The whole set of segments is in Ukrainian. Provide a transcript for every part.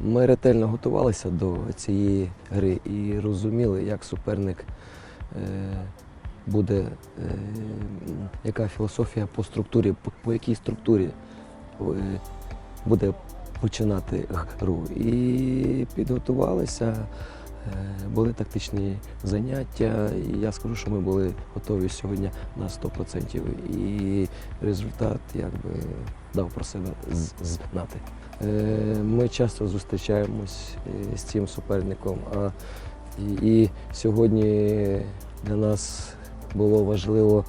Ми ретельно готувалися до цієї гри і розуміли, як суперник е, буде, е, яка філософія по структурі, по, якій структурі е, буде починати гру. І підготувалися, е, були тактичні заняття, і я скажу, що ми були готові сьогодні на 100%. І результат якби дав про себе знати. Е, Ми часто зустрічаємось е, з цим суперником, а і, сьогодні для нас було важливо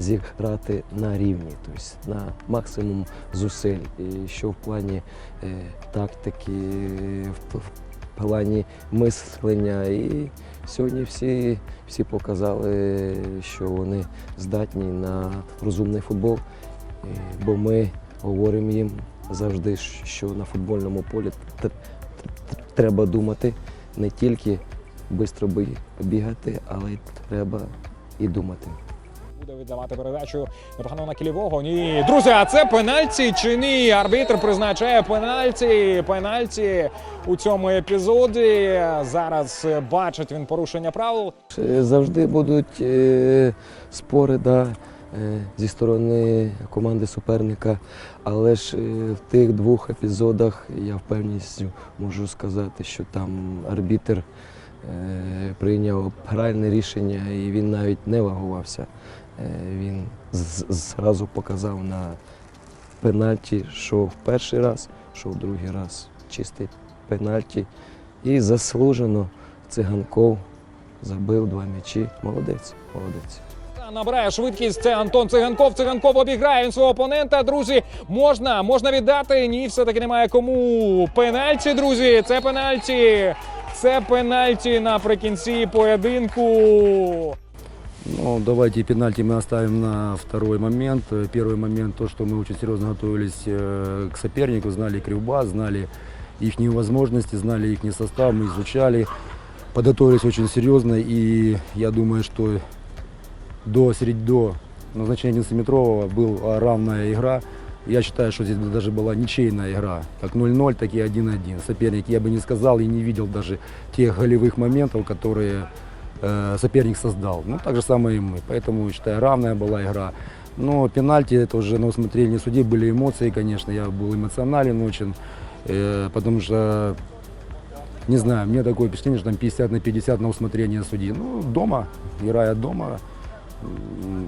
зіграти на рівні, тобто на максимум зусиль, і що в плані е, тактики, в, плані мислення. І сьогодні всі, всі показали, що вони здатні на розумний футбол, бо ми говоримо їм завжди, що на футбольному полі треба думати не тільки швидко бігати, але й треба і думати. Віддавати передачу непогано на кілівого. Ні, друзі, а це пенальті чи ні? Арбітр призначає пенальті. Пенальті у цьому епізоді. Зараз е, бачить він порушення правил. Е, Завжди будуть е, спори да, е, зі сторони команди суперника, але ж е, в тих двох епізодах я впевненістю можу сказати, що там арбітр е, прийняв правильне рішення і він навіть не вагувався. Е, він зразу показав на пенальті, що в перший раз, що в другий раз чистий пенальті. І заслужено циганков забив два м'ячі. Молодець, молодець. Набирає швидкість. Це Антон Циганков. Циганков обіграє він свого опонента. Друзі, можна, можна віддати. Ні, все-таки немає кому. Пенальті, друзі. Це пенальті. Це пенальті наприкінці поєдинку. Ну, давайте пенальти мы оставим на второй момент. Первый момент то, что мы очень серьезно готовились э, к сопернику, знали Кривбас, знали их возможности, знали их состав, мы изучали, подготовились очень серьезно. И я думаю, что до, средь, до назначения 11-метрового была равная игра. Я считаю, что здесь даже была ничейная игра. Как 0-0, так и 1-1. Соперник, я бы не сказал и не видел даже тех голевых моментов, которые э, соперник создал. Ну, так же самое и мы. Поэтому, считаю, равная была игра. Но пенальти, это уже на усмотрение судей, были эмоции, конечно. Я был эмоционален очень, э, потому что, не знаю, мне такое впечатление, что там 50 на 50 на усмотрение судьи. Ну, дома, играя дома, м,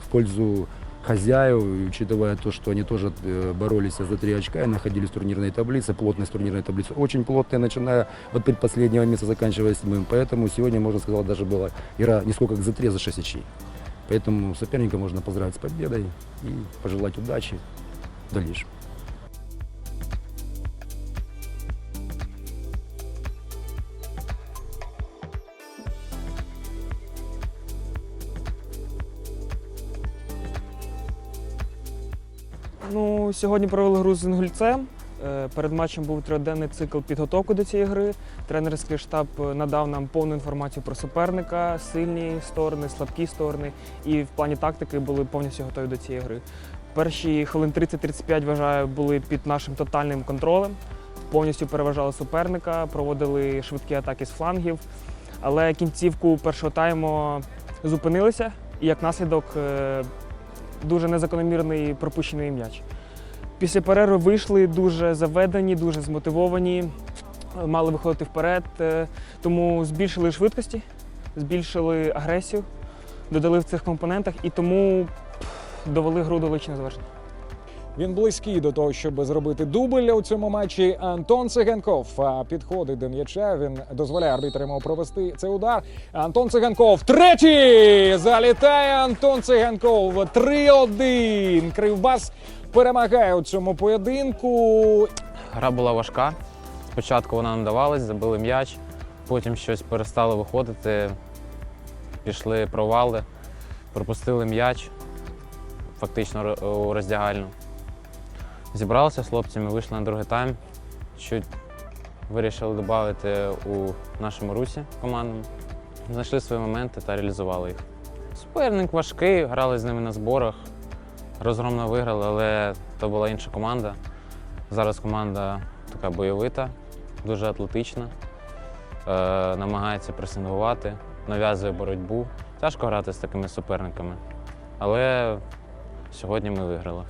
в пользу хозяев, и учитывая то, что они тоже э, боролись за три очка и находились в турнирной таблице, плотность турнирной таблицы очень плотная, начиная от предпоследнего места, заканчивая седьмым. Поэтому сегодня, можно сказать, даже была игра не сколько как за три, а за шесть очей. Поэтому соперника можно поздравить с победой и пожелать удачи в дальнейшем. Ну, сьогодні провели гру з Інгульцем. Е, Перед матчем був трьохденний цикл підготовки до цієї гри. Тренерський штаб надав нам повну інформацію про суперника, сильні сторони, слабкі сторони. І в плані тактики були повністю готові до цієї гри. Перші хвилин 30-35, вважаю, були під нашим тотальним контролем. Повністю переважали суперника, проводили швидкі атаки з флангів. Але кінцівку першого тайму зупинилися, і як наслідок е, дуже незакономірний пропущений м'яч. Після перерви вийшли дуже заведені, дуже змотивовані, мали виходити вперед, е, тому збільшили швидкості, збільшили агресію, додали в цих компонентах і тому довели гру до личного завершення. Він близький до того, щоб зробити дубль у цьому матчі. Антон Циганков підходить до м'яча. Він дозволяє арбітрам провести цей удар. Антон Циганков третій! Залітає Антон Циганков. 3-1. Кривбас перемагає у цьому поєдинку. Гра була важка. Спочатку вона не давалась, забили м'яч, потім щось перестало виходити, пішли провали, пропустили м'яч фактично у роздягальну. Зібралися з хлопцями, вийшли на другий тайм, чуть вирішили додати у нашому русі командному. Знайшли свої моменти та реалізували їх. Суперник важкий, грали з ними на зборах. Розгромно виграли, але то була інша команда. Зараз команда така бойовита, дуже атлетична, е, намагається пресингувати, нав'язує боротьбу. Тяжко грати з такими суперниками. Але сьогодні ми виграли.